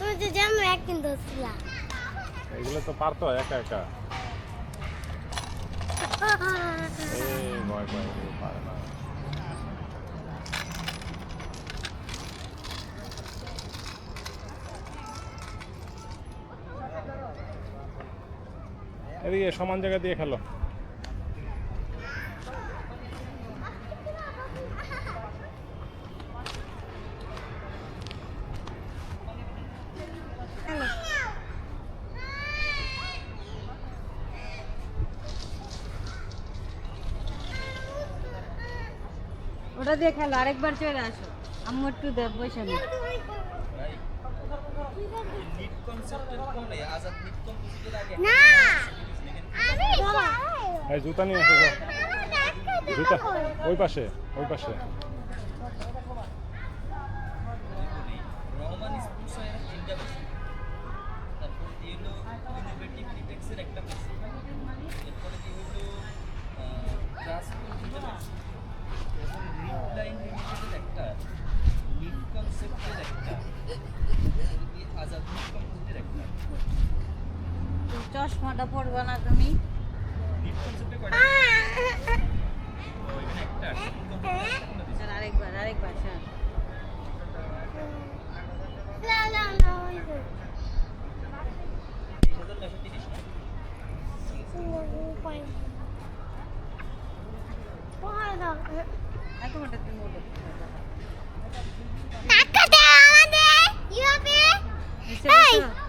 তুমি তো জানো একদিন ধরছিলা এগুলো তো পারতো একা একা। সময় পায় পারে না এদিকে সমান জায়গা দিয়ে খেলো। ওটা দিয়ে খেলো আরেকবার চলে আসো। আমার একটু দেব বসে না জুতা নিয়ে আসো জুতা ওই পাশে ওই পাশে। রহমান চশমাটা পরবা না তুমি। আরেকবার sir Hey!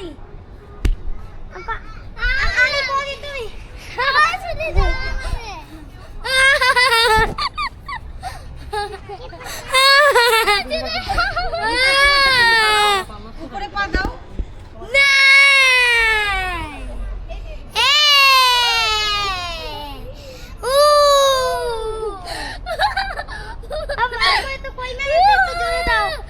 Daddy. Apa itu poinnya? Itu jodoh.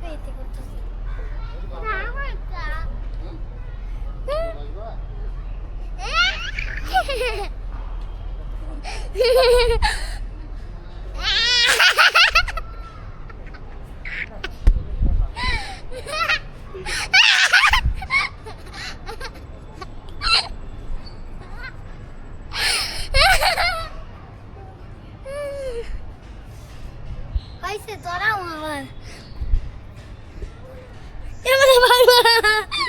Ay se tora mama. Ya bana bakma.